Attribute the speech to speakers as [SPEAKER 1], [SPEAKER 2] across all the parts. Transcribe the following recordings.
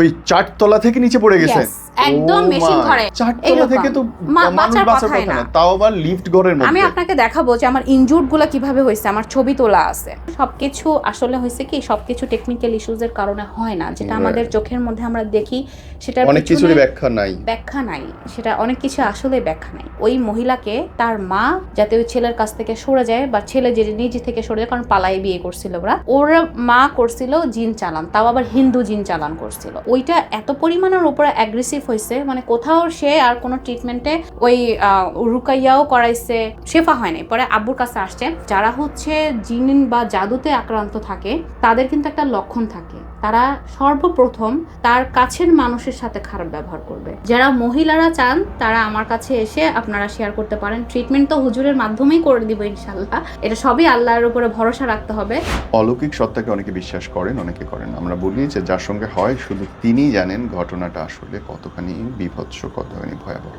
[SPEAKER 1] ওই চারতলা থেকে নিচে পড়ে গেছে।
[SPEAKER 2] একদম মেশিন ঘরে।
[SPEAKER 1] চারতলা থেকে তো
[SPEAKER 2] বাঁচার কথাই
[SPEAKER 1] না। তাও আবার লিফট ঘরের
[SPEAKER 2] আমি আপনাকে দেখাবো যে আমার ইনজুর্ডগুলা কীভাবে হয়েছে আমার ছবি তোলা আছে। সবকিছু আসলে হয়েছে কি সবকিছু টেকনিক্যাল ইস্যুজ এর কারণে হয় না। যেটা আমাদের চোখের মধ্যে আমরা দেখি সেটার
[SPEAKER 1] অনেক কিছুরই ব্যাখ্যা নাই।
[SPEAKER 2] ব্যাখ্যা নাই। সেটা অনেক কিছু আসলে ব্যাখ্যা নাই। ওই মহিলাকে তার মা যাতে ওই ছেলের কাছ থেকে সরে যায় বা ছেলে যে নিজে থেকে সরে যায় কারণ পালাই বিয়ে করছিল ওরা ওরা মা করছিল জিন চালান তাও আবার হিন্দু জিন চালান করছিল। ওইটা এত পরিমাণের উপরে অ্যাগ্রেসিভ হয়েছে মানে কোথাও সে আর কোনো ট্রিটমেন্টে ওই রুকাইয়াও করাইছে, শেফা হয় নাই। পরে আব্বুর কাছে আসছে, যারা হচ্ছে জিন বা জাদুতে আক্রান্ত থাকে, তাদের কিন্তু একটা লক্ষণ থাকে। তারা সর্বপ্রথম তার কাছের মানুষের সাথে খারাপ ব্যবহার করবে। যারা মহিলারা চান, তারা আমার কাছে এসে আপনারা শেয়ার করতে পারেন। ট্রিটমেন্ট তো হুজুরের মাধ্যমেই করে দিব ইনশাল্লাহ এটা সবই আল্লাহর উপরে ভরসা রাখতে হবে।
[SPEAKER 1] অলৌকিক সত্তাকে অনেকে বিশ্বাস করেন, অনেকে করেন আমরা বলি যে যার সঙ্গে হয়, শুধু তিনিই জানেন ঘটনাটা আসলে কতখানি বিভৎস কতখানি ভয়াবহ।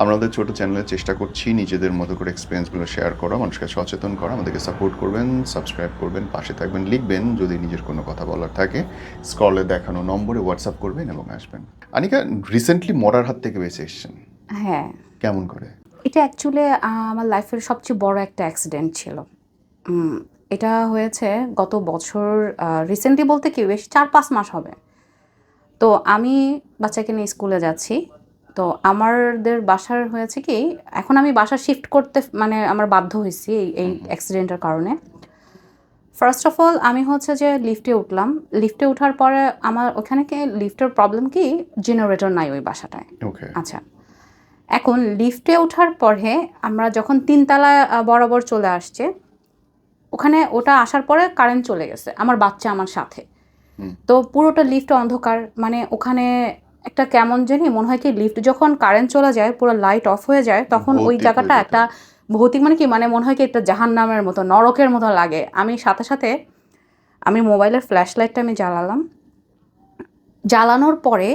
[SPEAKER 1] আমরা আমাদের ছোট চ্যানেলে চেষ্টা করছি নিজেদের মতো করে এক্সপিরিয়েন্সগুলো শেয়ার করা মানুষকে সচেতন করা আমাদেরকে সাপোর্ট করবেন সাবস্ক্রাইব করবেন পাশে থাকবেন লিখবেন যদি নিজের কোনো কথা বলার থাকে স্ক্রলে দেখানো নম্বরে হোয়াটসঅ্যাপ করবেন এবং আসবেন। আনিকা রিসেন্টলি মরার হাত থেকে বেঁচে এসেছেন।
[SPEAKER 2] হ্যাঁ।
[SPEAKER 1] কেমন করে?
[SPEAKER 2] এটা অ্যাকচুয়ালি আমার লাইফের সবচেয়ে বড় একটা অ্যাক্সিডেন্ট ছিল। এটা হয়েছে গত বছর রিসেন্টলি বলতে কি বেশ চার পাঁচ মাস হবে। তো আমি বাচ্চাকে নিয়ে স্কুলে যাচ্ছি। তো আমাদের বাসার হয়েছে কি এখন আমি বাসা শিফট করতে মানে আমার বাধ্য হয়েছি এই এই অ্যাক্সিডেন্টের কারণে। ফার্স্ট অফ অল আমি হচ্ছে যে লিফটে উঠলাম। লিফটে ওঠার পরে আমার ওখানে কি লিফটের প্রবলেম কি জেনারেটর নাই ওই বাসাটায়। আচ্ছা। এখন লিফটে ওঠার পরে আমরা যখন তিনতলা বরাবর চলে আসছে ওখানে ওটা আসার পরে কারেন্ট চলে গেছে আমার বাচ্চা আমার সাথে। তো পুরোটা লিফট অন্ধকার। মানে ওখানে একটা কেমন জানি মনে হয় কি লিফট যখন কারেন্ট চলে যায় পুরো লাইট অফ হয়ে যায় তখন ওই জায়গাটা একটা ভৌতিক মানে কি মানে মনে হয় কি একটা জাহান নামের মতো নরকের মতো লাগে। আমি সাথে সাথে আমি মোবাইলের ফ্ল্যাশ লাইটটা আমি জ্বালালাম। জ্বালানোর পরে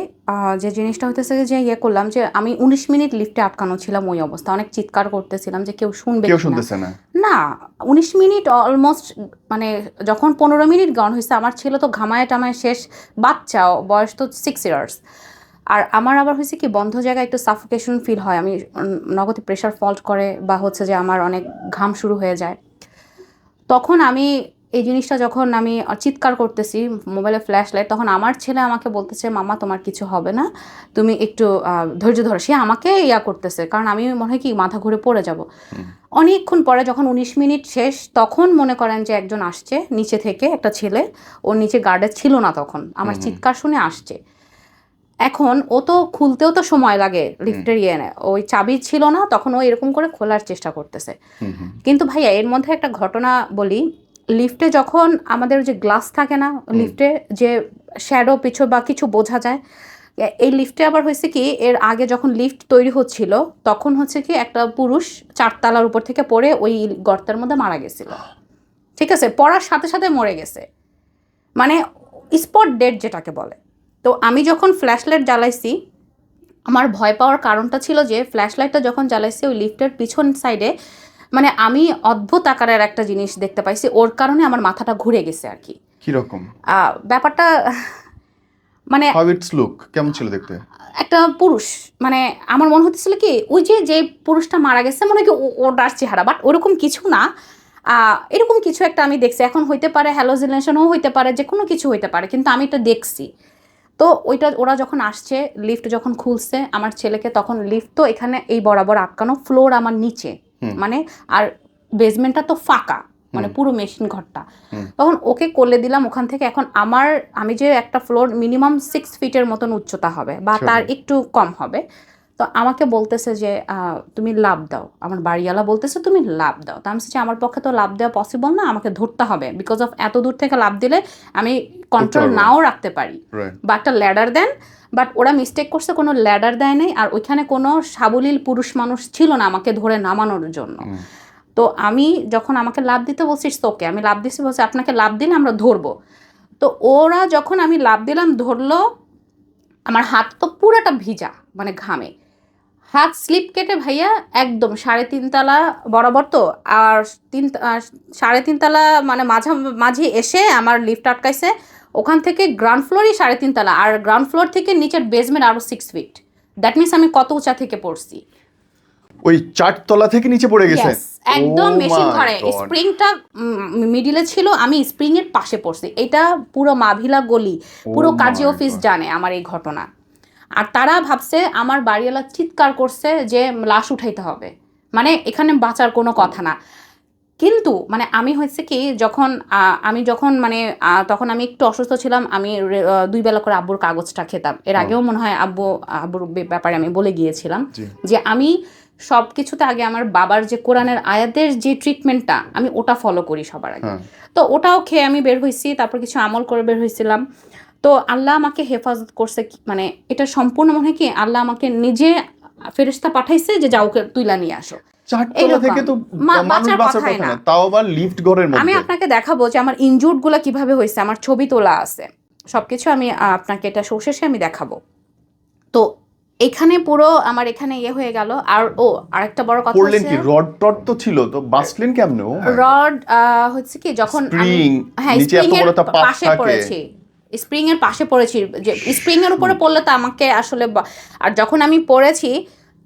[SPEAKER 2] যে জিনিসটা হইতেছে যে ইয়ে করলাম যে আমি উনিশ মিনিট লিফটে আটকানো ছিলাম ওই অবস্থা। অনেক চিৎকার করতেছিলাম যে কেউ শুনবে
[SPEAKER 1] কেউ
[SPEAKER 2] কিনা।
[SPEAKER 1] শুনতেছে না।
[SPEAKER 2] না উনিশ মিনিট অলমোস্ট মানে যখন পনেরো মিনিট গান হয়েছে আমার ছেলে তো ঘামায় টামায় শেষ বাচ্চাও বয়স তো সিক্স ইয়ার্স আর আমার আবার হয়েছে কি বন্ধ জায়গায় একটু সাফোকেশন ফিল হয়। আমি নগদে প্রেশার ফল্ট করে বা হচ্ছে যে আমার অনেক ঘাম শুরু হয়ে যায়। তখন আমি এই জিনিসটা যখন আমি চিৎকার করতেছি মোবাইলে ফ্ল্যাশ লাইট তখন আমার ছেলে আমাকে বলতেছে মামা তোমার কিছু হবে না। তুমি একটু ধৈর্য ধরো। সে আমাকে ইয়া করতেছে কারণ আমি মনে হয় কি মাথা ঘুরে পড়ে যাব। অনেকক্ষণ পরে যখন উনিশ মিনিট শেষ তখন মনে করেন যে একজন আসছে নিচে থেকে একটা ছেলে। ওর নিচে গার্ডে ছিল না তখন। আমার চিৎকার শুনে আসছে। এখন ও তো খুলতেও তো সময় লাগে লিফটের ইয়ে ওই চাবি ছিল না তখন ও এরকম করে খোলার চেষ্টা করতেছে। কিন্তু ভাইয়া এর মধ্যে একটা ঘটনা বলি। লিফটে যখন আমাদের যে গ্লাস থাকে না লিফটে যে শ্যাডো পিছু বা কিছু বোঝা যায় এই লিফটে আবার হয়েছে কি এর আগে যখন লিফট তৈরি হচ্ছিল তখন হচ্ছে কি একটা পুরুষ চারতলার উপর থেকে পড়ে ওই গর্তের মধ্যে মারা গেছিল। ঠিক আছে? পড়ার সাথে সাথে মরে গেছে। মানে স্পট ডেট যেটাকে বলে। তো আমি যখন ফ্ল্যাশ লাইট জ্বালাইছি আমার ভয় পাওয়ার কারণটা ছিল যে ফ্ল্যাশ লাইটটা যখন জ্বালাইছি ওই লিফটের পিছন সাইডে মানে আমি অদ্ভুত আকারের একটা জিনিস দেখতে পাইছি ওর কারণে আমার মাথাটা ঘুরে গেছে আর কি।
[SPEAKER 1] কীরকম?
[SPEAKER 2] ব্যাপারটা মানে
[SPEAKER 1] হাউ ইটস লুক কেমন ছিল দেখতে?
[SPEAKER 2] একটা পুরুষ মানে আমার মনে হতেছিল কি ওই যে যে পুরুষটা মারা গেছে মনে হয় কি ওটার চেহারা বাট ওরকম কিছু না। এরকম কিছু একটা আমি দেখছি। এখন হইতে পারে হ্যালোজিনেশনও হইতে পারে যে কোনো কিছু হইতে পারে কিন্তু আমি এটা দেখছি। তো ওইটা ওরা যখন আসছে লিফট যখন খুলছে আমার ছেলেকে তখন লিফট তো এখানে এই বরাবর আটকানো ফ্লোর আমার নিচে। মানে আর বেসমেন্টটা তো ফাঁকা মানে পুরো মেশিন ঘরটা। তখন ওকে করলে দিলাম ওখান থেকে এখন আমার আমি যে একটা ফ্লোর মিনিমাম সিক্স ফিটের মতন উচ্চতা হবে বা তার একটু কম হবে তো আমাকে বলতেছে যে তুমি লাভ দাও। আমার বাড়িওয়ালা বলতেছে তুমি লাভ দাও। তো আমি আমার পক্ষে তো লাভ দেওয়া পসিবল না আমাকে ধরতে হবে। বিকজ অফ এত দূর থেকে লাভ দিলে আমি কন্ট্রোল নাও রাখতে পারি। বা একটা ল্যাডার দেন। বাট ওরা মিস্টেক করছে কোনো ল্যাডার দেয় নাই। আর ওইখানে কোনো সাবলীল পুরুষ মানুষ ছিল না আমাকে ধরে নামানোর জন্য। তো আমি যখন আমাকে লাভ দিতে বলছিস তোকে আমি লাভ দিছি বলছি আপনাকে লাভ দিলে আমরা ধরবো। তো ওরা যখন আমি লাভ দিলাম ধরলো আমার হাত তো পুরোটা ভিজা মানে ঘামে। হাত স্লিপ কেটে ভাইয়া একদম সাড়ে তিনতলা বরাবর তো আর তিন সাড়ে তিনতলা মানে মাঝা মাঝি এসে আমার লিফট আটকাইছে। ওখান থেকে গ্রাউন্ড ফ্লোরই সাড়ে তিন তলা আর গ্রাউন্ড ফ্লোর থেকে নিচের বেসমেন্ট আরও সিক্স ফিট দ্যাট মিনস আমি কত উঁচা থেকে পড়ছি?
[SPEAKER 1] ওই চারতলা থেকে নিচে পড়ে গেছে?
[SPEAKER 2] একদম মেশিন ঘরে স্প্রিংটা মিডিলে ছিল আমি স্প্রিং এর পাশে পড়ছি। এটা পুরো মাভিলা গলি পুরো
[SPEAKER 1] Oh
[SPEAKER 2] কাজী অফিস জানে আমার এই ঘটনা। আর তারা ভাবছে আমার বাড়িওয়ালা চিৎকার করছে যে লাশ উঠাইতে হবে। মানে এখানে বাঁচার কোনো কথা না। কিন্তু মানে আমি হয়েছে কি যখন আমি যখন মানে তখন আমি একটু অসুস্থ ছিলাম আমি দুই বেলা করে আব্বুর কাগজটা খেতাম। এর আগেও মনে হয় আব্বু আব্বুর ব্যাপারে আমি বলে গিয়েছিলাম যে আমি সব কিছুতে আগে আমার বাবার যে কোরআনের আয়াতের যে ট্রিটমেন্টটা আমি ওটা ফলো করি সবার আগে।
[SPEAKER 1] হ্যাঁ।
[SPEAKER 2] তো ওটাও খেয়ে আমি বের হয়েছি তারপর কিছু আমল করে বের হয়েছিলাম তো আল্লাহ আমাকে হেফাজত করছে মানে এটা সম্পূর্ণ মনে হয় কি আল্লাহ আমাকে নিজে ফেরিস্তা পাঠাইছে যে যাওকে তুইলা নিয়ে আসো।
[SPEAKER 1] থেকে তো
[SPEAKER 2] না।
[SPEAKER 1] তাও আবার লিফট ঘরের
[SPEAKER 2] আমি আপনাকে দেখাবো যে আমার ইনজুর্ডগুলা কীভাবে হয়েছে আমার ছবি তোলা আছে। সবকিছু আমি আপনাকে এটা শেষে আমি দেখাবো। তো এখানে পুরো আমার এখানে ইয়ে হয়ে গেল। আর ও আরেকটা বড় কথা হচ্ছে
[SPEAKER 1] কি? রড টড তো ছিল তো বাঁচলেন কেমনে?
[SPEAKER 2] রড হচ্ছে কি যখন আমি হ্যাঁ স্প্রিং এর পাশে। পড়েছি। স্প্রিং এর পাশে পড়েছি যে স্প্রিং এর উপরে পড়লে তো আমাকে আসলে আর যখন আমি পড়েছি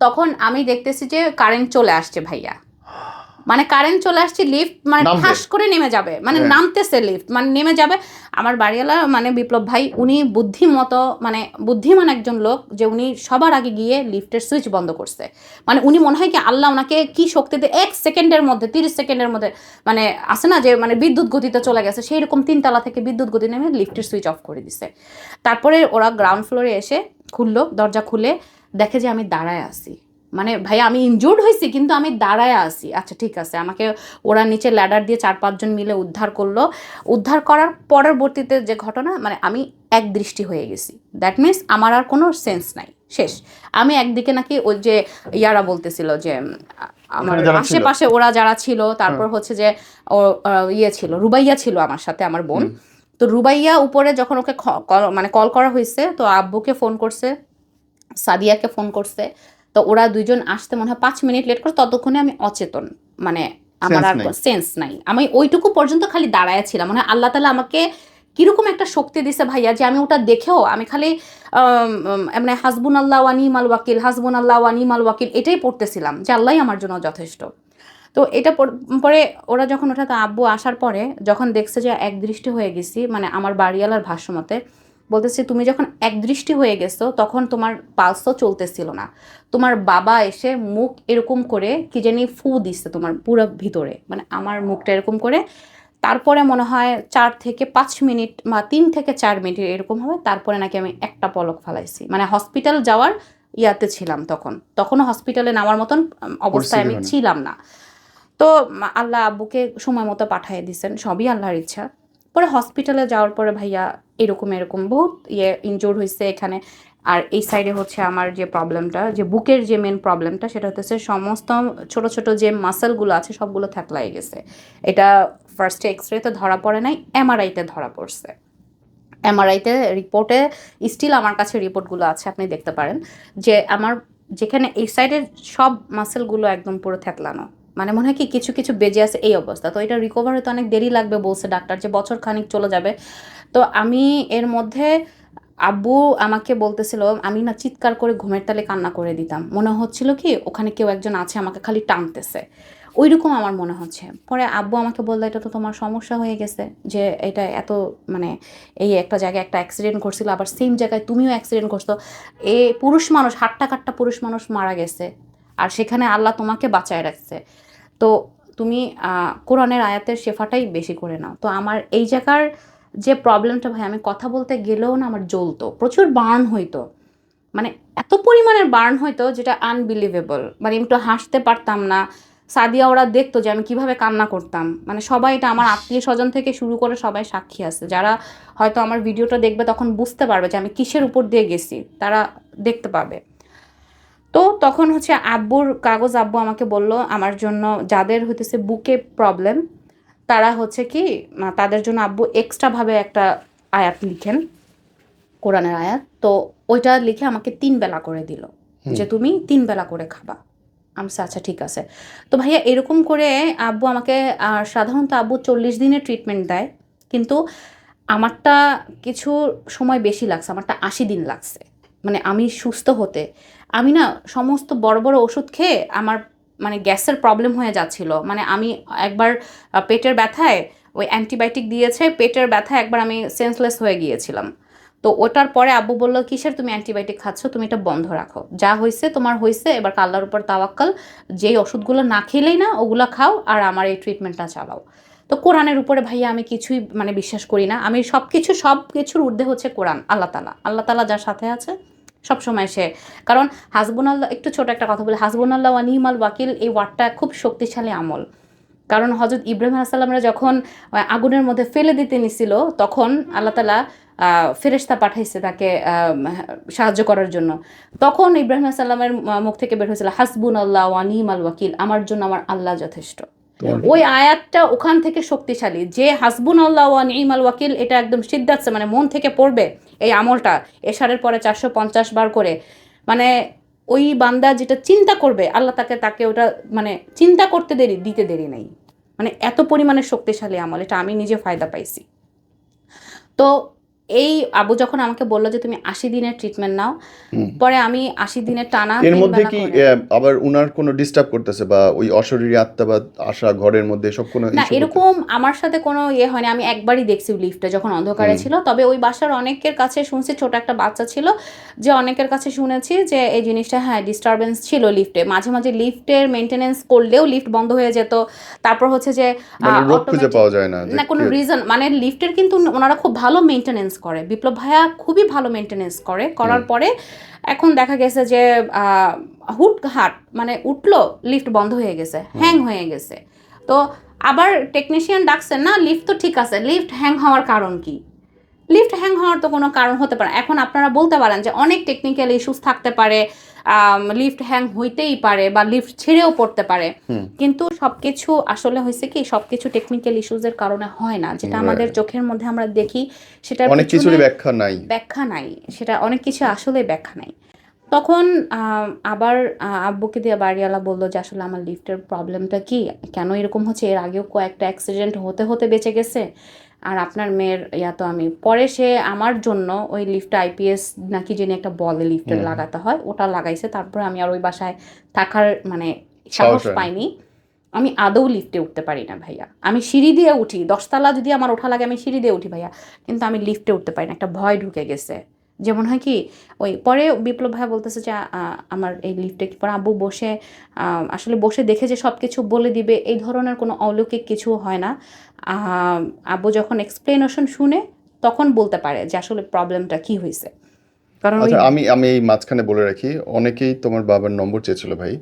[SPEAKER 2] তখন আমি দেখতেছি যে কারেন্ট চলে আসছে ভাইয়া। মানে কারেন্ট চলে আসছে লিফট মানে। ঠাস করে নেমে যাবে। মানে
[SPEAKER 1] হ্যাঁ।
[SPEAKER 2] নামতেছে লিফট মানে নেমে যাবে। আমার বাড়িওয়ালা মানে বিপ্লব ভাই উনি বুদ্ধিমতো মানে বুদ্ধিমান একজন লোক যে উনি সবার আগে গিয়ে লিফটের সুইচ বন্ধ করছে। মানে উনি মনে হয় কি আল্লাহ ওনাকে কি শক্তিতে এক সেকেন্ডের মধ্যে তিরিশ সেকেন্ডের মধ্যে মানে আছে না যে মানে বিদ্যুৎ গতিতে চলে গেছে সেই রকম তিনতলা থেকে বিদ্যুৎ গতি নেমে লিফটের সুইচ অফ করে দিছে। তারপরে ওরা গ্রাউন্ড ফ্লোরে এসে খুললো দরজা খুলে দেখে যে আমি দাঁড়ায় আছি। মানে ভাই আমি ইনজুর্ড হয়েছি কিন্তু আমি দাঁড়ায় আছি। আচ্ছা ঠিক আছে আমাকে ওরা নিচে ল্যাডার দিয়ে চার পাঁচজন মিলে উদ্ধার করল। উদ্ধার করার পরবর্তীতে যে ঘটনা মানে আমি এক দৃষ্টি হয়ে গেছি। দ্যাট মিনস আমার আর কোনো সেন্স নাই। শেষ। আমি একদিকে নাকি ওই যে ইয়ারা বলতেছিল যে আমার। আশেপাশে ওরা যারা ছিল তারপর হচ্ছে যে ও ইয়ে ছিল রুবাইয়া ছিল আমার সাথে আমার বোন। তো রুবাইয়া উপরে যখন ওকে মানে কল করা হয়েছে তো আব্বুকে ফোন করছে সাদিয়াকে ফোন করছে। তো ওরা দুইজন আসতে মনে হয় পাঁচ মিনিট লেট করে ততক্ষণে আমি অচেতন। মানে আমার আর সেন্স নাই। আমি ওইটুকু পর্যন্ত খালি দাঁড়ায় ছিলাম মানে আল্লাহ তালা আমাকে কীরকম একটা শক্তি দিছে ভাইয়া যে আমি ওটা দেখেও আমি খালি মানে হাসবুন আল্লাহ ওয়ানিমাল ওয়াকিল হাসবুন আল্লাহ ওয়ানিমাল ওয়াকিল এটাই পড়তেছিলাম যে আল্লাহই আমার জন্য যথেষ্ট। তো এটা পর- ওরা যখন ওটা তো আব্বু আসার পরে যখন দেখছে যে একদৃষ্টি হয়ে গেছি মানে আমার বাড়িওয়ালার ভাষ্য মতে বলতেছে তুমি যখন একদৃষ্টি হয়ে গেছো তখন তোমার পালস তো চলতেছিল না। তোমার বাবা এসে মুখ এরকম করে কি জানি ফু দিচ্ছে তোমার পুরো ভিতরে। মানে আমার মুখটা এরকম করে তারপরে মনে হয় চার থেকে পাঁচ মিনিট বা তিন থেকে চার মিনিট এরকম হবে তারপরে নাকি আমি একটা পলক ফালাইছি। মানে হসপিটাল যাওয়ার ইয়াতে ছিলাম তখন। তখনও হসপিটালে নামার মতন অবস্থায় আমি ছিলাম না। তো আল্লাহ আব্বুকে সময় মতো পাঠিয়ে দিয়েছেন সবই আল্লাহর ইচ্ছা। পরে হসপিটালে যাওয়ার পরে ভাইয়া এরকম এরকম বহুত ইয়ে ইনজোর হয়েছে এখানে। আর এই সাইডে হচ্ছে আমার যে প্রবলেমটা যে বুকের যে মেন প্রবলেমটা সেটা হচ্ছে সমস্ত ছোট ছোট যে মাসেলগুলো আছে, সবগুলো থ্যাকলাই গেছে। এটা ফার্স্টে এক্স রেতে ধরা পড়ে নাই এমআরআইতে ধরা পড়ছে। এমআরআইতে রিপোর্টে স্টিল আমার কাছে রিপোর্টগুলো আছে, আপনি দেখতে পারেন। যে আমার যেখানে এই সাইডের সব মাসেলগুলো একদম পুরো থ্যাকলানো মানে মনে হয় কি কিছু কিছু বেজে আছে এই অবস্থা। তো এটা রিকভার হতে অনেক দেরি লাগবে বলছে ডাক্তার যে বছর খানিক চলে যাবে। তো আমি এর মধ্যে আব্বু আমাকে বলতেছিল, আমি না চিৎকার করে ঘুমের তালে কান্না করে দিতাম। মনে হচ্ছিল কি ওখানে কেউ একজন আছে আমাকে খালি টানতেছে। ওই রকম আমার মনে হচ্ছে। পরে আব্বু আমাকে বলল, এটা তো তোমার সমস্যা হয়ে গেছে যে এটা এত মানে এই একটা জায়গায় একটা অ্যাক্সিডেন্ট করছিল আবার সেম জায়গায় তুমিও অ্যাক্সিডেন্ট করছ এ পুরুষ মানুষ হাট্টা কাট্টা পুরুষ মানুষ মারা গেছে। আর সেখানে আল্লাহ তোমাকে বাঁচায় রাখছে। তো তুমি কোরআনের আয়াতের শেফাটাই বেশি করে নাও। তো আমার এই জায়গার যে প্রবলেমটা ভাই, আমি কথা বলতে গেলেও না আমার জ্বলতো। প্রচুর বার্ন হইতো। মানে এত পরিমাণের বার্ন হইতো যেটা আনবিলিভেবল মানে একটু হাসতে পারতাম না। সাদিয়া ওরা দেখতো যে আমি কীভাবে কান্না করতাম। মানে সবাই এটা আমার আত্মীয় স্বজন থেকে শুরু করে সবাই সাক্ষী আছে। যারা হয়তো আমার ভিডিওটা দেখবে তখন বুঝতে পারবে যে আমি কিসের উপর দিয়ে গেছি। তারা দেখতে পাবে। তো তখন হচ্ছে আব্বুর কাগজ আব্বু আমাকে বলল আমার জন্য যাদের হইতেছে বুকে প্রবলেম তারা হচ্ছে কি তাদের জন্য আব্বু এক্সট্রাভাবে একটা আয়াত লিখেন কোরআনের আয়াত। তো ওইটা লিখে আমাকে তিন বেলা করে দিল যে তুমি তিন বেলা করে খাবা। আমি আচ্ছা ঠিক আছে। তো ভাইয়া এরকম করে আব্বু আমাকে সাধারণত আব্বু চল্লিশ দিনের ট্রিটমেন্ট দেয় কিন্তু আমারটা কিছু সময় বেশি লাগছে আমারটা আশি দিন লাগছে। মানে আমি সুস্থ হতে আমি না সমস্ত বড় বড় ওষুধ খেয়ে আমার মানে গ্যাসের প্রবলেম হয়ে যাচ্ছিল। মানে আমি একবার পেটের ব্যথায় ওই অ্যান্টিবায়োটিক দিয়েছে, পেটের ব্যথায় একবার আমি সেন্সলেস হয়ে গিয়েছিলাম। তো ওটার পরে আব্বু বলল, কিসের তুমি অ্যান্টিবায়োটিক খাচ্ছ? তুমি এটা বন্ধ রাখো। যা হয়েছে তোমার হয়েছে এবার কাল্লার উপর তাওয়াক্কাল। যেই ওষুধগুলো না খেলেই না, ওগুলো খাও আর আমার এই ট্রিটমেন্টটা চালাও। তো কোরআনের উপরে ভাইয়া আমি কিছুই মানে বিশ্বাস করি না। আমি সব কিছু সব কিছুর ঊর্ধ্বে হচ্ছে কোরআন, আল্লাহ তালা আল্লাহ তালা যার সাথে আছে সবসময় সে। কারণ হাসবুন আল্লাহ একটু ছোট একটা কথা বলি হাসবুন আল্লাহ ওয়ানিমাল ওয়াকিল এই ওয়ার্ডটা খুব শক্তিশালী আমল। কারণ হজরত ইব্রাহিম আসাল্লামরা যখন আগুনের মধ্যে ফেলে দিতে নিছিল, তখন আল্লাহ তালা ফেরেস্তা পাঠাইছে তাকে সাহায্য করার জন্য। তখন ইব্রাহিম আসাল্লামের মুখ থেকে বের হয়েছিল হাসবুন আল্লাহ ওয়ানিম আল ওয়াকিল, আমার জন্য আমার আল্লাহ যথেষ্ট। ওই আয়াতটা ওখান থেকে শক্তিশালী। যে হাসবুন আল্লাহ ওয়া নিমাল ওয়াকিল, এটা একদম সিদ্ধাচ্ছে মানে মন থেকে পড়বে এই আমলটা। এশারের পরে চারশো পঞ্চাশ বার করে। মানে ওই বান্দা যেটা চিন্তা করবে, আল্লাহ তাকে তাকে ওটা মানে চিন্তা করতে দেরি, দিতে দেরি নেই। মানে এত পরিমাণে শক্তিশালী আমল, এটা আমি নিজে ফায়দা পাইছি। তো এই আবু যখন আমাকে বলল যে তুমি আশি দিনের ট্রিটমেন্ট নাও পরে আমি আশি দিনের টানা
[SPEAKER 1] এর মধ্যে কি আবার উনার কোনো ডিস্টার্ব করতেছে বা ওই অশরীরী আত্মা বা আশা ঘরের মধ্যে সব কোনো
[SPEAKER 2] না এরকম আমার সাথে কোনো ইয়ে হয়নি। আমি একবারই দেখছি লিফটে যখন অন্ধকারে ছিল। তবে ওই বাসার অনেকের কাছে শুনছি ছোট একটা বাচ্চা ছিল যে অনেকের কাছে শুনেছি যে এই জিনিসটা হ্যাঁ ডিস্টারবেন্স ছিল লিফটে মাঝে মাঝে লিফটের মেনটেনেন্স করলেও লিফট বন্ধ হয়ে যেত। তারপর হচ্ছে যে
[SPEAKER 1] মানে খুঁজে পাওয়া যায় না
[SPEAKER 2] না কোনো রিজন মানে লিফটের কিন্তু ওনারা খুব ভালো মেনটেনেন্স করে। বিপ্লব ভাইয়া খুবই ভালো মেনটেনেন্স করে। করার পরে এখন দেখা গেছে যে হুট হাট মানে উঠল লিফট বন্ধ হয়ে গেছে হ্যাং হয়ে গেছে। তো আবার টেকনিশিয়ান ডাকছেন না লিফট তো ঠিক আছে লিফট হ্যাং হওয়ার কারণ কি? লিফট হ্যাং হওয়ার তো কোনো কারণ হতে পারে। এখন আপনারা বলতে পারেন যে অনেক টেকনিক্যাল ইস্যুস থাকতে পারে। লিফট হ্যাং হইতেই পারে বা লিফট ছেড়েও পড়তে পারে। কিন্তু সবকিছু আসলে হয়েছে কি সবকিছু টেকনিক্যাল ইস্যুজের কারণে হয় না। যেটা আমাদের চোখের মধ্যে আমরা দেখি সেটা
[SPEAKER 1] অনেক কিছুরই ব্যাখ্যা নাই।
[SPEAKER 2] ব্যাখ্যা নাই। সেটা অনেক কিছু আসলে ব্যাখ্যা নাই। তখন আবার আব্বুকে দিয়ে বাড়িওয়ালা বলল যে আসলে আমার লিফটের প্রবলেমটা কি? কেন এরকম হচ্ছে? এর আগেও কয়েকটা অ্যাক্সিডেন্ট হতে হতে বেঁচে গেছে। আর আপনার মেয়ের ইয়া তো আমি। পরে সে আমার জন্য ওই লিফ্ট আইপিএস নাকি যিনি একটা বলে লিফটে লাগাতে হয় ওটা লাগাইছে। তারপরে আমি আর ওই বাসায় থাকার মানে
[SPEAKER 1] সাহস।
[SPEAKER 2] পাইনি। আমি আদৌ লিফটে উঠতে পারি না ভাইয়া। আমি সিঁড়ি দিয়ে উঠি দশতলা যদি আমার ওঠা লাগে আমি সিঁড়ি দিয়ে উঠি ভাইয়া। কিন্তু আমি লিফটে উঠতে পারি না একটা ভয় ঢুকে গেছে। যেমন হয় কি ওই পরে বিপ্লব ভাই বলতেছে যে আমার এই লিফটে কি পরে আব্বু বসে আসলে বসে দেখে যে সব কিছু বলে দিবে এই ধরনের কোনো অলৌকিক কিছু হয় না। আব্বু যখন এক্সপ্লেনেশন শুনে তখন বলতে পারে যে আসলে প্রবলেমটা কি হয়েছে কারণ
[SPEAKER 1] আচ্ছা আমি আমি এই মাঝখানে বলে রাখি অনেকেই তোমার বাবার নম্বর চেয়েছিল ভাই।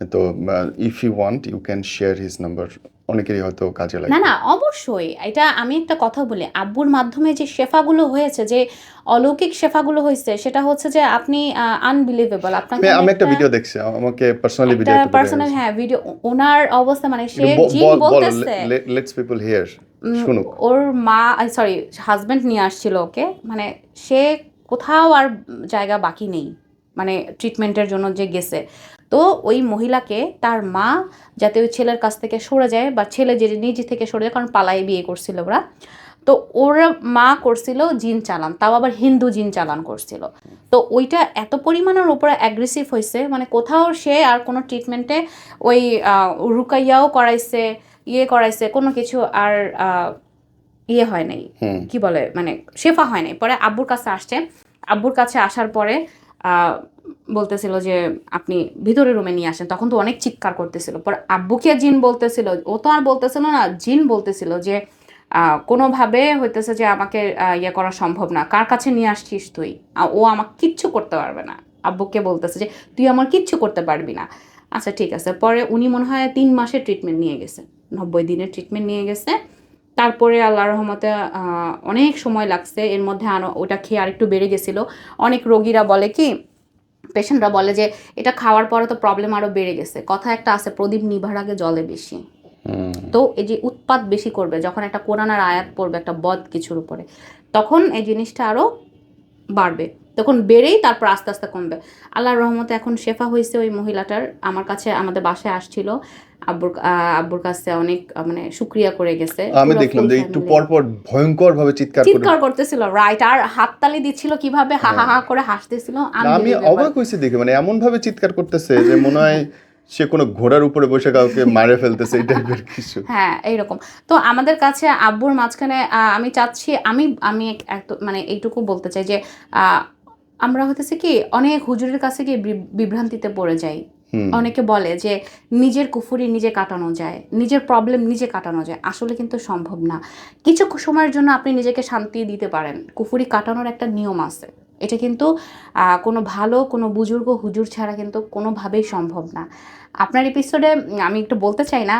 [SPEAKER 1] তো if you want you can share his number অনেকেরই হয়তো কাজে লাগে।
[SPEAKER 2] না না অবশ্যই। এটা আমি একটা কথা বলি। আব্বুর মাধ্যমে যে শেফাগুলো হয়েছে যে অলৌকিক শেফাগুলো হয়েছে সেটা হচ্ছে যে আপনি আনবিলিভেবল আপনাকে
[SPEAKER 1] আমি- একটা ভিডিও দেখছি। আমাকে পার্সোনালি ভিডিও
[SPEAKER 2] একটা পার্সোনাল হ্যাঁ ভিডিও ওনার অবস্থা মানে সে জিন বলতেছে।
[SPEAKER 1] লেটস পিপল হিয়ার শুনুক।
[SPEAKER 2] ওর মা সরি হাজবেন্ড নিয়ে আসছিল ওকে। মানে সে কোথাও আর জায়গা বাকি নেই। মানে ট্রিটমেন্টের জন্য যে গেছে। তো ওই মহিলাকে তার মা যাতে ওই ছেলের কাছ থেকে সরে যায় বা ছেলে যে নিজে থেকে সরে যায় কারণ পালায় বিয়ে করছিল ওরা। তো ওরা মা করছিল জিন চালান তাও আবার হিন্দু জিন চালান করছিল। তো ওইটা এত পরিমাণের উপরে অ্যাগ্রেসিভ হয়েছে মানে কোথাও সে আর কোনো ট্রিটমেন্টে ওই রুকাইয়াও করাইছে ইয়ে করাইছে কোনো কিছু আর ইয়ে হয় নাই। কি বলে? মানে শেফা হয় নাই। পরে আব্বুর কাছে আসছে। আব্বুর কাছে আসার পরে বলতেছিল যে, আপনি ভিতরে রুমে নিয়ে আসেন। তখন তো অনেক চিৎকার করতেছিল। পরে আব্বুকে জিন বলতেছিল? ও তো আর বলতেছিল না, জিন বলতেছিল যে কোনোভাবে হইতেছে যে আমাকে ইয়ে করা সম্ভব না। কার কাছে নিয়ে আসছিস তুই? ও আমাকে কিচ্ছু করতে পারবে না। আব্বুকে বলতেছে যে, তুই আমার কিচ্ছু করতে পারবি না। আচ্ছা ঠিক আছে। পরে উনি মনে হয় তিন মাসের ট্রিটমেন্ট নিয়ে গেছে। নব্বই দিনের ট্রিটমেন্ট নিয়ে গেছে। তারপরে আল্লাহ রহমতে অনেক সময় লাগছে। এর মধ্যে আরও ওটা খেয়ে আরেকটু বেড়ে গেছিল। অনেক রোগীরা বলে কি পেশেন্টরা বলে যে এটা খাওয়ার পরে তো প্রবলেম আরও বেড়ে গেছে। কথা একটা আছে প্রদীপ নিভার আগে জলে বেশি। তো এই যে উৎপাত বেশি করবে যখন একটা কোরআনার আয়াত পড়বে একটা বদ কিছুর উপরে তখন এই জিনিসটা আরও বাড়বে। তখন বেড়েই তারপর আস্তে আস্তে কমবে। আল্লাহর রহমতে এখন শেফা হয়েছে ওই মহিলাটার আমার কাছে আমাদের বাসায় আসছিল। আব্বুর আব্বুর কাছে অনেক মানে শুক্রিয়া করে গেছে।
[SPEAKER 1] আমি দেখলাম যে একটু পর পর ভয়ঙ্কর ভাবে চিৎকার
[SPEAKER 2] চিৎকার করতেছিল রাইট আর হাততালি দিচ্ছিল কীভাবে হা হা হা করে হাসতেছিল
[SPEAKER 1] আমি অবাক হয়েছি দেখে মানে এমন ভাবে চিৎকার করতেছে যে মনে হয় সে কোনো ঘোড়ার উপরে বসে কাউকে মারে ফেলতেছে এই টাইপের কিছু।
[SPEAKER 2] হ্যাঁ এইরকম। তো আমাদের কাছে আব্বুর মাঝখানে আমি চাচ্ছি আমি আমি মানে এইটুকু বলতে চাই যে আহ, আমরা হতেছে কি অনেক হুজুরের কাছে গিয়ে বিভ্রান্তিতে পড়ে যাই। অনেকে বলে যে নিজের কুফুরি নিজে কাটানো যায় নিজের প্রবলেম নিজে কাটানো যায়। আসলে কিন্তু সম্ভব না। কিছু সময়ের জন্য আপনি নিজেকে শান্তি দিতে পারেন। কুফুরি কাটানোর একটা নিয়ম আছে। এটা কিন্তু আহ, কোনো ভালো কোনো বুজুর্গ হুজুর ছাড়া কিন্তু কোনোভাবেই সম্ভব না। আপনার এপিসোডে আমি একটু বলতে চাই না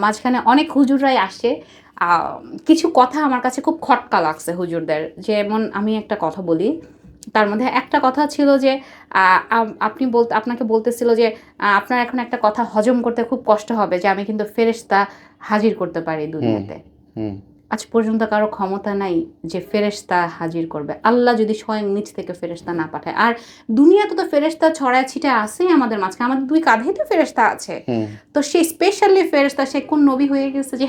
[SPEAKER 2] মাঝখানে অনেক হুজুররাই আসে। আহ, কিছু কথা আমার কাছে খুব খটকা লাগছে হুজুরদের। যেমন আমি একটা কথা বলি তার মধ্যে একটা কথা ছিল যে আপনি বলতে আপনাকে বলতেছিল যে আপনার এখন একটা কথা হজম করতে খুব কষ্ট হবে যে আমি কিন্তু ফেরেশতা হাজির করতে পারি দুনিয়াতে। আজ পর্যন্ত কারও ক্ষমতা নাই যে ফেরেশতা হাজির করবে। আল্লাহ যদি স্বয়ং নিচ থেকে ফেরেশতা না পাঠায়। আর দুনিয়াতে তো ফেরেশতা ছড়ায় ছিটে আছেই আমাদের মাঝখানে। আমাদের দুই কাঁধেই তো ফেরেশতা আছে। তো সেই স্পেশালি ফেরেশতা সে কোন নবী হয়ে গেছে যে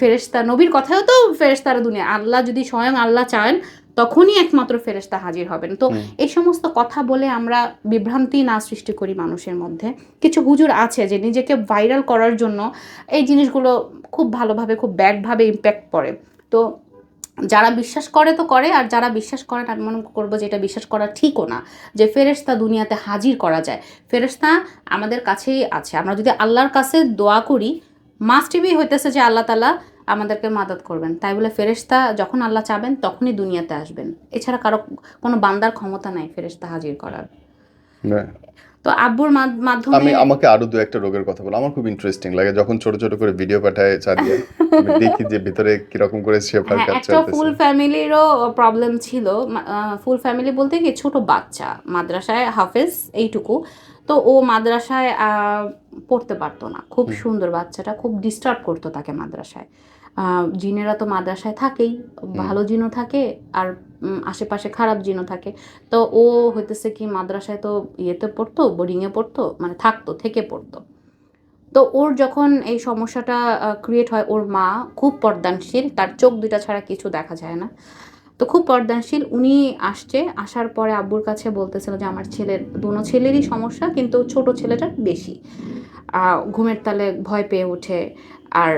[SPEAKER 2] ফেরেশতা নবীর কথাও তো ফেরেশতার দুনিয়া। আল্লাহ যদি স্বয়ং আল্লাহ চান তখনই একমাত্র ফেরেশতা হাজির হবেন। তো এই সমস্ত কথা বলে আমরা বিভ্রান্তি না সৃষ্টি করি মানুষের মধ্যে। কিছু হুজুর আছে যে নিজেকে ভাইরাল করার জন্য এই জিনিসগুলো খুব ভালোভাবে খুব ব্যাডভাবে ইম্প্যাক্ট পড়ে তো যারা বিশ্বাস করে তো করে আর যারা বিশ্বাস করে না আমি মনে করব যে এটা বিশ্বাস করা ঠিকও না। যে ফেরেশতা দুনিয়াতে হাজির করা যায়। ফেরেশতা আমাদের কাছেই আছে। আমরা যদি আল্লাহর কাছে দোয়া করি মাস্ট বি হইতেছে যে আল্লাহ তালা আমাদেরকে মাদত করবেন। তাই বলে ফেরেশতা যখন আল্লাহ চাবেন তখনই দুনিয়াতে আসবেন। এছাড়া কারও কোনো বান্দার ক্ষমতা নাই ফেরেশতা হাজির করার। তো আব্বুর মাধ-
[SPEAKER 1] আমি আমাকে আরও দু একটা রোগের কথা বলো। আমার খুব ইন্টারেস্টিং লাগে যখন ছোট ছোট করে ভিডিও পাঠায় চালিয়ে। দেখি যে ভিতরে কীরকম করে শেফার
[SPEAKER 2] হ্যাঁ
[SPEAKER 1] কাজ
[SPEAKER 2] একটা ফুল ফ্যামিলিরও প্রবলেম ছিল। ফুল ফ্যামিলি বলতে কি ছোট বাচ্চা। মাদ্রাসায় হাফেজ এইটুকু। তো ও মাদ্রাসায় আহ, পড়তে পারতো না। খুব সুন্দর বাচ্চাটা খুব ডিস্টার্ব করতো তাকে মাদ্রাসায়। জিনেরা তো মাদ্রাসায় থাকেই ভালো জিনও থাকে আর আশেপাশে খারাপ জিনও থাকে। তো ও হইতেছে কি মাদ্রাসায় তো ইয়েতে পড়তো বোর্ডিংয়ে পড়তো মানে থাকতো থেকে পড়তো। তো ওর যখন এই সমস্যাটা ক্রিয়েট হয় ওর মা খুব পর্দানশীল তার চোখ দুটা ছাড়া কিছু দেখা যায় না। তো খুব পর্দানশীল উনি আসছে আসার পরে আব্বুর কাছে বলতেছিল যে আমার ছেলের দুনো ছেলেরই সমস্যা কিন্তু ছোট ছেলেটার বেশি। ঘুমের তালে ভয় পেয়ে ওঠে আর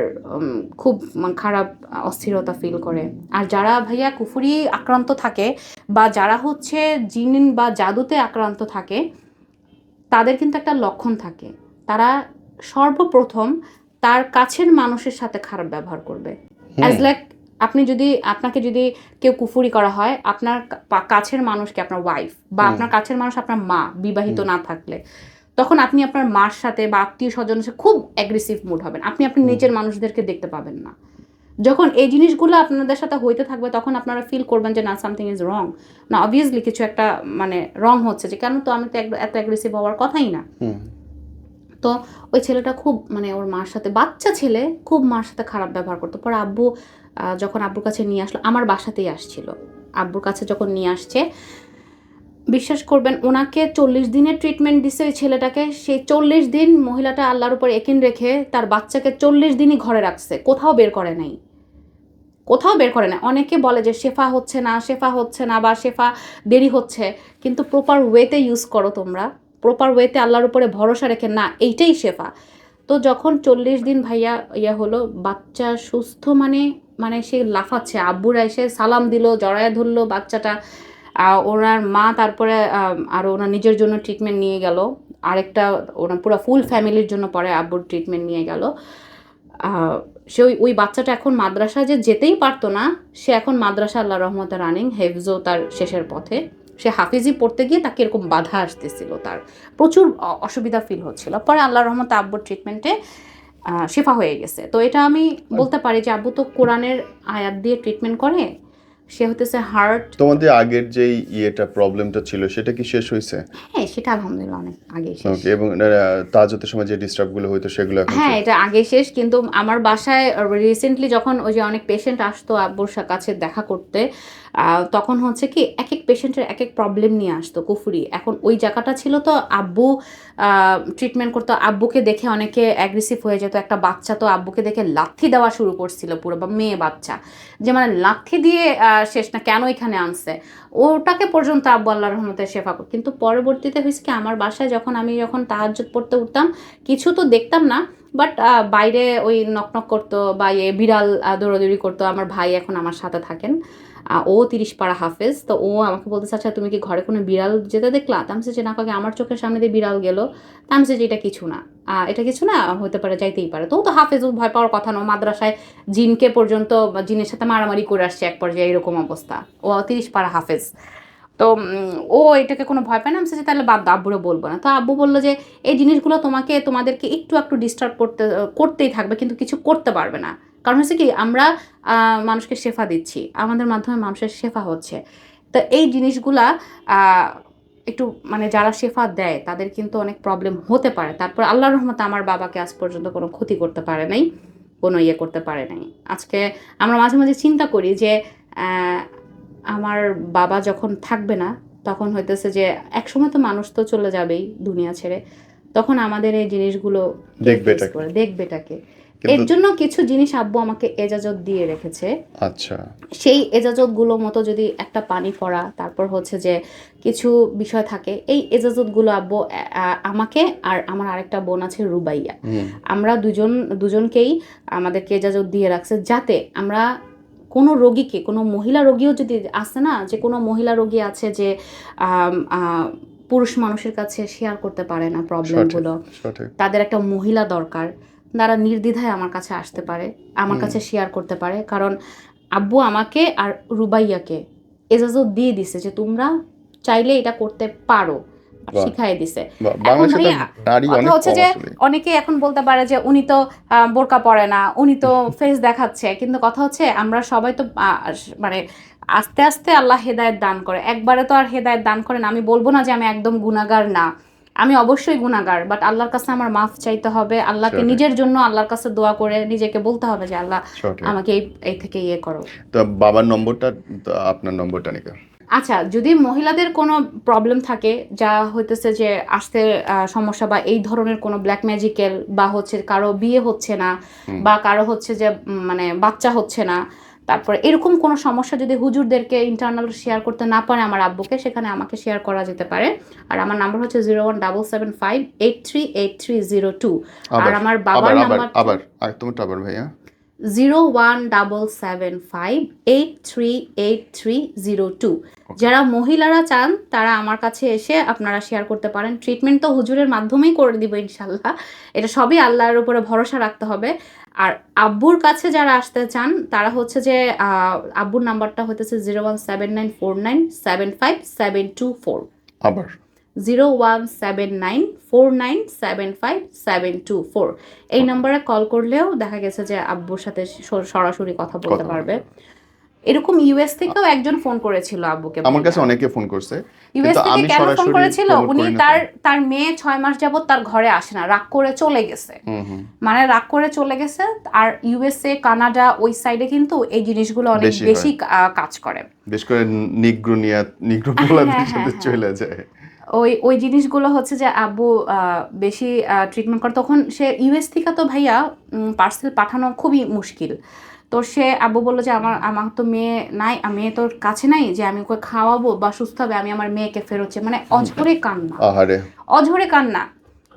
[SPEAKER 2] খুব মানে খারাপ অস্থিরতা ফিল করে। আর যারা ভাইয়া কুফুরি আক্রান্ত থাকে বা যারা হচ্ছে জিন বা জাদুতে আক্রান্ত থাকে তাদের কিন্তু একটা লক্ষণ থাকে। তারা সর্বপ্রথম তার কাছের মানুষের সাথে খারাপ ব্যবহার করবে। অ্যাজ লাইক আপনি যদি আপনাকে যদি কেউ কুফুরি করা হয় আপনার কাছের মানুষকে আপনার ওয়াইফ বা আপনার কাছের মানুষ আপনার মা বিবাহিত না থাকলে। তখন আপনি আপনার মার সাথে বা আত্মীয় স্বজনের সাথে খুব অ্যাগ্রেসিভ মুড হবেন। আপনি আপনি নিজের মানুষদেরকে দেখতে পাবেন না। যখন এই জিনিসগুলো আপনাদের সাথে হইতে থাকবে তখন আপনারা ফিল করবেন যে না সামথিং ইজ রং না অবভিয়াসলি কিছু একটা মানে রং হচ্ছে যে কেন তো আমি তো এত অ্যাগ্রেসিভ হওয়ার কথাই না? তো ওই ছেলেটা খুব মানে ওর মার সাথে বাচ্চা ছেলে খুব মার সাথে খারাপ ব্যবহার করতো। পরে আব্বু যখন আব্বুর কাছে নিয়ে আসলো আমার বাসাতেই আসছিল। আব্বুর কাছে যখন নিয়ে আসছে বিশ্বাস করবেন, ওনাকে চল্লিশ দিনের ট্রিটমেন্ট দিছে ওই ছেলেটাকে। সেই চল্লিশ দিন মহিলাটা আল্লাহর উপর একিন রেখে তার বাচ্চাকে চল্লিশ দিনই ঘরে রাখছে। কোথাও বের করে নাই। কোথাও বের করে না অনেকে বলে যে শেফা হচ্ছে না, শেফা হচ্ছে না বা শেফা দেরি হচ্ছে। কিন্তু প্রপার ওয়েতে ইউজ করো তোমরা। প্রপার ওয়েতে আল্লাহর উপরে ভরসা রেখে, না, এইটাই শেফা। তো যখন চল্লিশ দিন ভাইয়া ইয়া হলো, বাচ্চা সুস্থ মানে মানে সে লাফাচ্ছে। আব্বুরা এসে সালাম দিল, জড়ায় ধরলো বাচ্চাটা। ওনার মা তারপরে আরও ওনার নিজের জন্য ট্রিটমেন্ট নিয়ে গেল। আরেকটা ওনার পুরো ফুল ফ্যামিলির জন্য পরে আব্বুর ট্রিটমেন্ট নিয়ে গেল। সে ওই ওই বাচ্চাটা এখন মাদ্রাসা যে যেতেই পারতো না সে এখন মাদ্রাসা আল্লাহ রহমতে রানিং হেফজো তার শেষের পথে। সে হাফিজি পড়তে গিয়ে তাকে এরকম বাধা আসতেছিল তার। প্রচুর অসুবিধা ফিল হচ্ছিল। পরে আল্লাহ রহমতে আব্বুর ট্রিটমেন্টে শেফা হয়ে গেছে। তো এটা আমি বলতে পারি যে আব্বু তো কোরআনের আয়াত দিয়ে ট্রিটমেন্ট করে সে হতেছে হার্ট
[SPEAKER 1] তোমাদের আগের যেই ইয়েটা প্রবলেমটা ছিল সেটা কি শেষ হয়েছে?
[SPEAKER 2] হ্যাঁ সেটা আলহামদুলিল্লাহ অনেক আগে শেষ।
[SPEAKER 1] ওকে এবং তাজতের সময় যে ডিস্টার্বগুলো হইতো সেগুলো এখন
[SPEAKER 2] হ্যাঁ এটা আগে শেষ কিন্তু আমার বাসায় রিসেন্টলি যখন ওই যে অনেক পেশেন্ট আসতো আব্বুর কাছে দেখা করতে তখন হচ্ছে কি এক এক পেশেন্টের এক এক প্রবলেম নিয়ে আসতো কুফুরি। এখন ওই জায়গাটা ছিল তো আব্বু ট্রিটমেন্ট করতো। আব্বুকে দেখে অনেকে অ্যাগ্রেসিভ হয়ে যেত। একটা বাচ্চা তো আব্বুকে দেখে লাথি দেওয়া শুরু করছিল, পুরো বা মেয়ে বাচ্চা। যে মানে লাথি দিয়ে শেষ না কেন এখানে আনছে? ওটাকে পর্যন্ত আব্বু আল্লাহ রহমতে শেফা কিন্তু পরবর্তীতে হয়েছে কি, আমার বাসায় যখন আমি যখন তাহাজ্জুদ পড়তে উঠতাম, কিছু তো দেখতাম না বাট বাইরে ওই নক নক করতো বা ইয়ে বিড়াল দৌড়াদৌড়ি করতো। আমার ভাই এখন আমার সাথে থাকেন। ও তিরিশ পাড়া হাফেজ, তো ও আমাকে বলতেছে আচ্ছা তুমি কি ঘরে কোনো বিড়াল যেতে দেখলা? তামসে যে না কাকে, আমার চোখের সামনে দিয়ে বিড়াল গেলো। তামসে যে এটা কিছু না। এটা কিছু না, হতে পারে, যাইতেই পারে। তো তো হাফেজ ভয় পাওয়ার কথা নয় মাদ্রাসায় জিনকে পর্যন্ত, জিনের সাথে মারামারি করে আসছে এক পর্যায়ে, এরকম অবস্থা। ও তিরিশ পাড়া হাফেজ। তো ও এটাকে কোনো ভয় পায় না। আমি তাহলে বাদ আব্বুরে বলব না। তো আব্বু বলল যে, এই জিনিসগুলো তোমাকে, তোমাদেরকে একটু একটু ডিস্টার্ব করতে, করতেই থাকবে, কিন্তু কিছু করতে পারবে না। কারণ হচ্ছে কি, আমরা মানুষকে শেফা দিচ্ছি। আমাদের মাধ্যমে মানুষের শেফা হচ্ছে। তো এই জিনিসগুলা একটু মানে যারা শেফা দেয়, তাদের কিন্তু অনেক প্রবলেম হতে পারে। তারপর আল্লাহর রহমতে আমার বাবাকে আজ পর্যন্ত কোনো ক্ষতি করতে পারে নাই, কোনো ইয়ে করতে পারে নাই। আজকে আমরা মাঝে মাঝে চিন্তা করি যে আমার বাবা যখন থাকবে না তখন হইতেছে যে একসময় তো মানুষ তো চলে যাবেই দুনিয়া ছেড়ে। তখন আমাদের এই জিনিসগুলো
[SPEAKER 1] দেখবে
[SPEAKER 2] দেখবে এটাকে। এর জন্য কিছু জিনিস আব্বু আমাকে এজাজত দিয়ে রেখেছে।
[SPEAKER 1] আচ্ছা।
[SPEAKER 2] সেই এজাজতগুলো মতো যদি একটা পানি পড়া তারপর হচ্ছে যে কিছু বিষয় থাকে এই এজাজতগুলো আব্বু আ, আ, আমাকে আর আমার আরেকটা বোন আছে রুবাইয়া। আমরা দুজন দুজনকেই আমাদেরকে এজাজত দিয়ে রাখছে যাতে আমরা কোনো রোগীকে কোনো মহিলা রোগীও যদি আসে না যে কোনো মহিলা রোগী আছে যে পুরুষ মানুষের কাছে শেয়ার করতে পারে না প্রবলেমগুলো তাদের একটা মহিলা দরকার তারা নির্দ্বিধায় আমার কাছে আসতে পারে আমার কাছে শেয়ার করতে পারে কারণ আব্বু আমাকে আর রুবাইয়াকে এজাজত দিয়ে দিছে যে তোমরা চাইলে এটা করতে পারো। শিখাই দিছে। হচ্ছে যে অনেকে এখন বলতে পারে যে উনি তো বোরকা পরে না উনি তো ফেস দেখাচ্ছে। কিন্তু কথা হচ্ছে আমরা সবাই তো মানে আস্তে আস্তে আল্লাহ হেদায়েত দান করে। একবারে তো আর হেদায়েত দান করেন। আমি বলব না যে আমি একদম গুনাগার না। আমি অবশ্যই গুনাগার বাট আল্লাহর কাছে আমার মাফ চাইতে হবে। আল্লাহকে নিজের জন্য আল্লাহর কাছে দোয়া করে নিজেকে বলতে হবে যে আল্লাহ আমাকে এই এই থেকে ইয়ে করো।
[SPEAKER 1] তো বাবার নম্বরটা আপনার নম্বরটা নিকা
[SPEAKER 2] আচ্ছা যদি মহিলাদের কোনো প্রবলেম থাকে যা হইতেছে যে আসতে সমস্যা বা এই ধরনের কোনো ব্ল্যাক ম্যাজিক্যাল বা হচ্ছে কারও বিয়ে হচ্ছে না বা কারও হচ্ছে যে মানে বাচ্চা হচ্ছে না তারপরে এরকম কোনো সমস্যা যদি হুজুরদেরকে ইন্টারনাল শেয়ার করতে না পারে আমার আব্বুকে সেখানে আমাকে শেয়ার করা যেতে পারে। আর আমার নাম্বার হচ্ছে zero one double seven five eight three eight three zero two আর আমার বাবার নাম্বার
[SPEAKER 1] আবার আর তোমারটা আবার ভাইয়া?
[SPEAKER 2] Zero one double seven five eight three eight three zero two যারা মহিলারা চান তারা আমার কাছে এসে আপনারা শেয়ার করতে পারেন। ট্রিটমেন্ট তো হুজুরের মাধ্যমেই করে দিব ইনশাল্লাহ এটা সবই আল্লাহর উপরে ভরসা রাখতে হবে। আর আব্বুর কাছে যারা আসতে চান তারা হচ্ছে যে আব্বুর নাম্বারটা হতেছে zero one seven nine four nine seven five seven two four.
[SPEAKER 1] আবার?
[SPEAKER 2] Zero one seven nine four nine seven five seven two four. এই নাম্বারে কল করলেও দেখা গেছে যে আব্বুর সাথে সরাসরি কথা বলতে পারবে। এরকম ইউএস থেকেও একজন ফোন করেছিল আব্বুকে
[SPEAKER 1] আমার কাছে অনেকে ফোন করছে
[SPEAKER 2] ইউএস থেকে কেন ফোন করেছিল? উনি তার তার মেয়ে ছয় মাস যাবত তার ঘরে আসে না রাগ করে চলে গেছে। মানে রাগ করে চলে গেছে আর ইউএসএ কানাডা ওই সাইডে কিন্তু এই জিনিসগুলো অনেক
[SPEAKER 1] বেশি।
[SPEAKER 2] বেশি কাজ করে।
[SPEAKER 1] বিশেষ করে নিগ্রুনিয়া
[SPEAKER 2] নিগ্রোপোলাদের
[SPEAKER 1] সাথে চলে যায়।
[SPEAKER 2] ওই ওই জিনিসগুলো হচ্ছে যে আব্বু বেশি ট্রিটমেন্ট করে। তখন সে ইউএস থেকে তো ভাইয়া পার্সেল পাঠানো খুবই মুশকিল। তো সে আব্বু বলল যে আমার আমার তো মেয়ে নাই মেয়ে তোর কাছে নাই যে আমি ওকে খাওয়াবো বা সুস্থ হবে আমি আমার মেয়েকে ফেরোচ্ছে মানে অঝরে কান্না। অঝরে কান্না।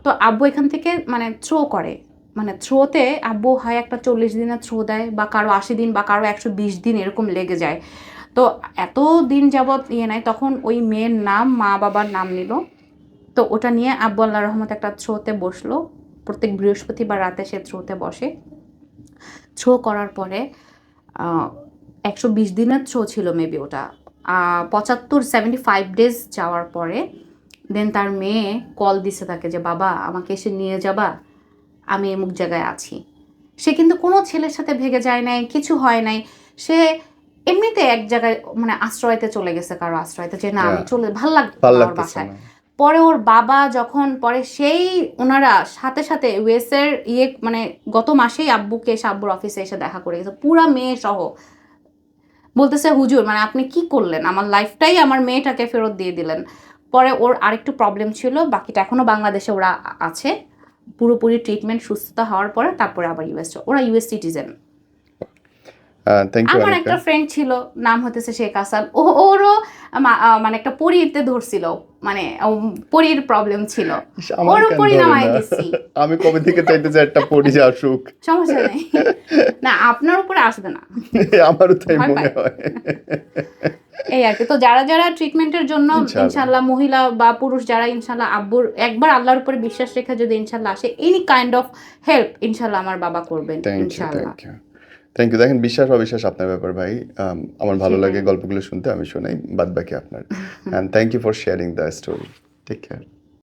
[SPEAKER 2] তো আব্বু এখান থেকে মানে থ্রো করে। মানে থ্রোতে আব্বু হয় একটা চল্লিশ দিনের থ্রো দেয় বা কারও আশি দিন বা কারও একশো বিশ দিন এরকম লেগে যায়। তো এত দিন যাবৎ ইয়ে নাই তখন ওই মেয়ের নাম মা বাবার নাম নিল। তো ওটা নিয়ে আব্বু আল্লাহ রহমত একটা থ্রোতে বসল। প্রত্যেক বৃহস্পতিবার রাতে সে থ্রোতে বসে। থ্রো করার পরে একশো বিশ দিনের থ্রো ছিল মেবি ওটা। পঁচাত্তর সেভেন্টি ফাইভ ডেজ যাওয়ার পরে দেন তার মেয়ে কল দিছে তাকে যে বাবা আমাকে এসে নিয়ে যাবা আমি এমুক জায়গায় আছি। সে কিন্তু কোনো ছেলের সাথে ভেগে যায় নাই কিছু হয় নাই। সে এমনিতে এক জায়গায় মানে আশ্রয়তে চলে গেছে কারও আশ্রয়তে যে না আমি। চলে ভালো লাগতো
[SPEAKER 1] লাগতেছে
[SPEAKER 2] বাসায়। পরে ওর বাবা যখন, পরে সেই ওনারা সাথে সাথে ওয়েসের ইয়ে মানে গত মাসেই আব্বুকে এসে আব্বুর অফিসে এসে দেখা করে গেছে। পুরা মেয়ে সহ। বলতেছে, হুজুর মানে আপনি কি করলেন? আমার লাইফটাই আমার মেয়েটাকে ফেরত দিয়ে দিলেন। পরে ওর আরেকটু প্রবলেম ছিল, বাকিটা এখনও বাংলাদেশে ওরা আছে। পুরোপুরি ট্রিটমেন্ট সুস্থতা হওয়ার পরে তারপরে আবার ইউএস ওরা ইউএস সিটিজেন আমার একটা ফ্রেন্ড ছিল নাম হতেছে শেখ হাসান ও ওরও মানে একটা পরীতে ধরছিল মানে পরীর প্রবলেম ছিল। ওর উপরই নামাই দিচ্ছি
[SPEAKER 1] আমি কবে থেকে চাইতে চাই একটা পড়ি যে আসুক?
[SPEAKER 2] সমস্যা নেই। না আপনার উপরে আসবে না।
[SPEAKER 1] আমারও তাই মনে হয়।
[SPEAKER 2] এই আর কি। তো যারা যারা ট্রিটমেন্টের জন্য ইনশাল্লাহ মহিলা বা পুরুষ যারা ইনশাল্লাহ আব্বুর একবার আল্লাহর উপরে বিশ্বাস রেখে যদি ইনশাল্লাহ আসে এনি কাইন্ড অফ হেল্প ইনশাল্লাহ আমার বাবা করবেন ইনশাল্লাহ
[SPEAKER 1] থ্যাংক ইউ দেখেন বিশ্বাস অবিশ্বাস আপনার ব্যাপার ভাই। আমার ভালো লাগে গল্পগুলো শুনতে আমি শোনাই বাদ বাকি আপনার। And thank you for sharing the story take care